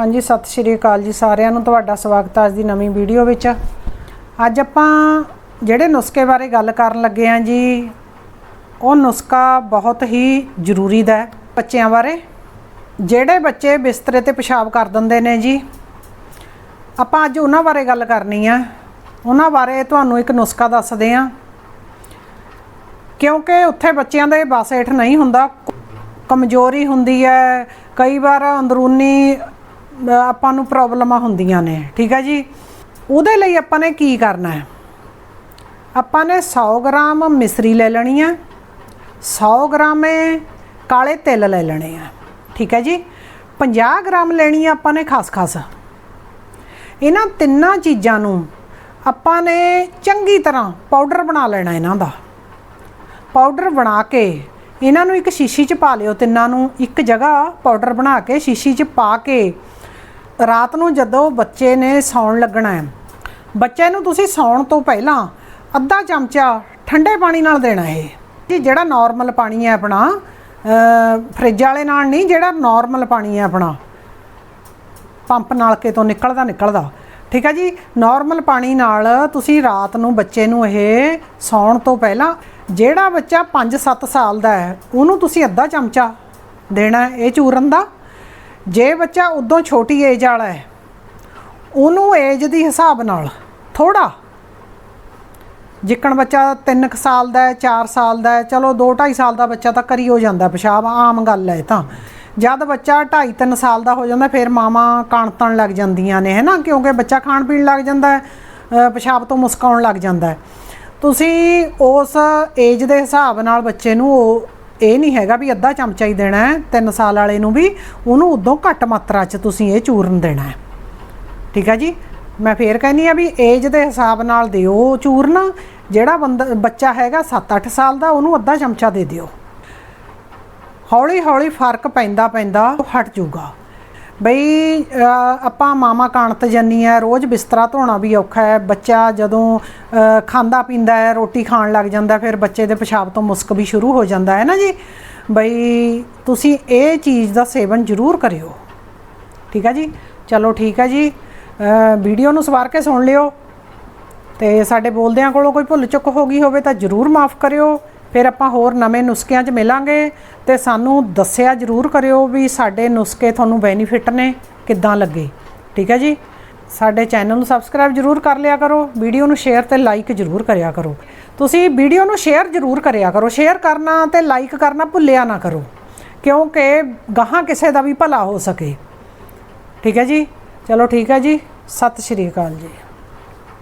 ਹਾਂਜੀ, ਸਤਿ ਸ਼੍ਰੀ ਅਕਾਲ ਜੀ ਸਾਰਿਆਂ ਨੂੰ। ਤੁਹਾਡਾ ਸਵਾਗਤ ਹੈ ਅੱਜ ਦੀ ਨਵੀਂ ਵੀਡੀਓ ਵਿੱਚ। ਅੱਜ ਆਪਾਂ ਜਿਹੜੇ ਨੁਸਖੇ ਬਾਰੇ ਗੱਲ ਕਰਨ ਲੱਗੇ ਹਾਂ ਜੀ, ਉਹ ਨੁਸਖਾ ਬਹੁਤ ਹੀ ਜ਼ਰੂਰੀ ਦਾ ਹੈ ਬੱਚਿਆਂ ਬਾਰੇ। ਜਿਹੜੇ ਬੱਚੇ ਬਿਸਤਰੇ ਤੇ ਪਿਸ਼ਾਬ ਕਰ ਦਿੰਦੇ ਨੇ ਜੀ, ਆਪਾਂ ਅੱਜ ਉਹਨਾਂ ਬਾਰੇ ਗੱਲ ਕਰਨੀ ਆ। ਉਹਨਾਂ ਬਾਰੇ ਤੁਹਾਨੂੰ ਇੱਕ ਨੁਸਖਾ ਦੱਸਦੇ ਹਾਂ। ਕਿਉਂਕਿ ਉੱਥੇ ਬੱਚਿਆਂ ਦੇ ਬਸ ਹੇਠ ਨਹੀਂ ਹੁੰਦਾ। ਕਮਜ਼ੋਰੀ ਹੁੰਦੀ ਹੈ। ਕਈ ਵਾਰ ਅੰਦਰੂਨੀ ਆਪਾਂ ਨੂੰ ਪ੍ਰੋਬਲਮਾਂ ਹੁੰਦੀਆਂ ਨੇ, ਠੀਕ ਹੈ ਜੀ? ਉਹਦੇ ਲਈ ਆਪਾਂ ਨੇ ਕੀ ਕਰਨਾ ਹੈ? ਆਪਾਂ ਨੇ 100 ਗ੍ਰਾਮ ਮਿਸਰੀ ਲੈ ਲੈਣੀ ਹੈ 100 ਗ੍ਰਾਮ ਕਾਲੇ ਤਿਲ ਲੈ ਲੈਣੇ ਆ, ਠੀਕ ਹੈ ਜੀ? 50 ਗ੍ਰਾਮ ਲੈਣੀ ਆ ਆਪਾਂ ਨੇ ਖਸਖਸ। ਇਹਨਾਂ ਤਿੰਨਾਂ ਚੀਜ਼ਾਂ ਨੂੰ ਆਪਾਂ ਨੇ ਚੰਗੀ ਤਰ੍ਹਾਂ ਪਾਊਡਰ ਬਣਾ ਲੈਣਾ ਇਹਨਾਂ ਦਾ। ਪਾਊਡਰ ਬਣਾ ਕੇ ਇਹਨਾਂ ਨੂੰ ਇੱਕ ਸ਼ੀਸ਼ੀ 'ਚ ਪਾ ਲਿਓ, ਤਿੰਨਾਂ ਨੂੰ ਇੱਕ ਜਗ੍ਹਾ ਪਾਊਡਰ ਬਣਾ ਕੇ ਸ਼ੀਸ਼ੀ 'ਚ ਪਾ ਕੇ ਰਾਤ ਨੂੰ ਜਦੋਂ ਬੱਚੇ ਨੇ ਸੌਣ ਲੱਗਣਾ ਹੈ ਬੱਚੇ ਨੂੰ ਤੁਸੀਂ ਸੌਣ ਤੋਂ ਪਹਿਲਾਂ ਅੱਧਾ ਚਮਚਾ ਠੰਡੇ ਪਾਣੀ ਨਾਲ ਦੇਣਾ ਇਹ ਜੀ ਜਿਹੜਾ ਨਾਰਮਲ ਪਾਣੀ ਹੈ ਆਪਣਾ ਅ, ਫਰਿੱਜ ਵਾਲੇ ਨਾਲ ਨਹੀਂ ਜਿਹੜਾ ਨਾਰਮਲ ਪਾਣੀ ਹੈ ਆਪਣਾ ਪੰਪ ਨਲਕੇ ਤੋਂ ਨਿਕਲਦਾ ਨਿਕਲਦਾ। ਠੀਕ ਹੈ ਜੀ ਨਾਰਮਲ ਪਾਣੀ ਨਾਲ ਤੁਸੀਂ ਰਾਤ ਨੂੰ ਬੱਚੇ ਨੂੰ ਇਹ ਸੌਣ ਤੋਂ ਪਹਿਲਾਂ ਜਿਹੜਾ ਬੱਚਾ 5-7 ਸਾਲ ਦਾ ਹੈ ਉਹਨੂੰ ਤੁਸੀਂ ਅੱਧਾ ਚਮਚਾ ਦੇਣਾ ਇਹ ਚੂਰਨ ਦਾ ਜੇ ਬੱਚਾ ਉਦੋਂ ਛੋਟੀ ਏਜ ਵਾਲਾ ਹੈ, ਉਹਨੂੰ ਏਜ ਦੀ ਹਿਸਾਬ ਨਾਲ ਥੋੜਾ ਜਿੱਕਣ ਬੱਚਾ 3 ਸਾਲ ਦਾ ਹੈ 4 ਸਾਲ ਦਾ ਹੈ, ਚਲੋ 2 2.5 ਸਾਲ ਦਾ ਬੱਚਾ ਤਾਂ ਕਰੀ ਹੋ ਜਾਂਦਾ ਪਿਸ਼ਾਬ, ਆਮ ਗੱਲ ਹੈ ਤਾਂ। ਜਦ ਬੱਚਾ 2.5 3 ਸਾਲ ਦਾ ਹੋ ਜਾਂਦਾ, ਫਿਰ ਮਾਵਾਂ ਕਾਣਤਣ ਲੱਗ ਜਾਂਦੀਆਂ ਨੇ, ਹੈਨਾ? ਕਿਉਂਕਿ ਬੱਚਾ ਖਾਣ ਪੀਣ ਲੱਗ ਜਾਂਦਾ ਹੈ ਪਿਸ਼ਾਬ ਤੋਂ ਮੁਸਕਾਉਣ ਲੱਗ ਜਾਂਦਾ ਹੈ। ਤੁਸੀਂ ਉਸ ਏਜ ਦੇ ਹਿਸਾਬ ਨਾਲ ਬੱਚੇ ਨੂੰ ਉਹ ਇਹ ਨਹੀਂ ਹੈਗਾ ਵੀ ਅੱਧਾ ਚਮਚਾ ਹੀ ਦੇਣਾ ਹੈ 3 ਸਾਲ ਵਾਲੇ ਨੂੰ ਵੀ, ਉਹਨੂੰ ਉਦੋਂ ਘੱਟ ਮਾਤਰਾ 'ਚ ਤੁਸੀਂ ਇਹ ਚੂਰਨ ਦੇਣਾ ਹੈ। ਠੀਕ ਹੈ ਜੀ? ਮੈਂ ਫੇਰ ਕਹਿੰਨੀ ਆ ਵੀ ਏਜ ਦੇ ਹਿਸਾਬ ਨਾਲ ਦਿਓ ਚੂਰਨ, ਜਿਹੜਾ ਬੰਦਾ, ਬੱਚਾ ਹੈਗਾ 7-8 ਸਾਲ ਦਾ, ਉਹਨੂੰ ਅੱਧਾ ਚਮਚਾ ਦੇ ਦਿਓ। ਹੌਲੀ ਹੌਲੀ ਫ਼ਰਕ ਪੈਂਦਾ ਪੈਂਦਾ ਉਹ ਹਟ ਜਾਊਗਾ। ਬਈ ਆਪਾਂ ਮਾਮਾ ਕਾਣਤ ਜੰਨੀ ਹੈ, ਰੋਜ਼ ਬਿਸਤਰਾ ਧੋਣਾ ਵੀ ਔਖਾ ਹੈ। ਬੱਚਾ ਜਦੋਂ ਖਾਂਦਾ ਪੀਂਦਾ ਹੈ, ਰੋਟੀ ਖਾਣ ਲੱਗ ਜਾਂਦਾ, ਫਿਰ ਬੱਚੇ ਦੇ ਪਿਸ਼ਾਬ ਤੋਂ ਮੁਸਕ ਵੀ ਸ਼ੁਰੂ ਹੋ ਜਾਂਦਾ ਹੈ ਨਾ ਜੀ? ਬਈ, ਤੁਸੀਂ ਇਹ ਚੀਜ਼ ਦਾ ਸੇਵਨ ਜ਼ਰੂਰ ਕਰਿਓ। ਠੀਕ ਹੈ ਜੀ? ਚਲੋ ਠੀਕ ਹੈ ਜੀ। ਵੀਡੀਓ ਨੂੰ ਸਵਾਰ ਕੇ ਸੁਣ ਲਿਓ। ਤੇ ਸਾਡੇ ਬੋਲਦਿਆਂ ਕੋਲੋਂ ਕੋਈ ਭੁੱਲ ਚੁੱਕ ਹੋ ਗਈ ਹੋਵੇ ਤਾਂ ਜਰੂਰ ਮਾਫ ਕਰਿਓ। ਫਿਰ ਆਪਾਂ ਹੋਰ ਨਵੇਂ ਨੁਸਖਿਆਂ 'ਚ ਮਿਲਾਂਗੇ ਤੇ ਸਾਨੂੰ ਦੱਸਿਆ ਜਰੂਰ ਕਰਿਓ ਵੀ ਸਾਡੇ ਨੁਸਖੇ ਤੁਹਾਨੂੰ ਬੈਨੀਫਿਟ ਨੇ, ਕਿੱਦਾਂ ਲੱਗੇ। ਠੀਕ ਹੈ ਜੀ? ਸਾਡੇ ਚੈਨਲ ਨੂੰ ਸਬਸਕ੍ਰਾਈਬ ਜਰੂਰ ਕਰ ਲਿਆ ਕਰੋ ਵੀਡੀਓ ਨੂੰ ਸ਼ੇਅਰ ਤੇ ਲਾਈਕ ਜਰੂਰ ਕਰਿਆ ਕਰੋ। ਤੁਸੀਂ ਵੀਡੀਓ ਨੂੰ ਸ਼ੇਅਰ ਜਰੂਰ ਕਰਿਆ ਕਰੋ ਸ਼ੇਅਰ ਕਰਨਾ ਤੇ ਲਾਈਕ ਕਰਨਾ ਭੁੱਲਿਆ ਨਾ ਕਰੋ, ਕਿਉਂਕਿ ਗਾਹਾਂ ਕਿਸੇ ਦਾ ਵੀ ਭਲਾ ਹੋ ਸਕੇ। ਠੀਕ ਹੈ ਜੀ? ਚਲੋ ਠੀਕ ਹੈ ਜੀ, ਸਤਿ ਸ਼੍ਰੀ ਅਕਾਲ ਜੀ।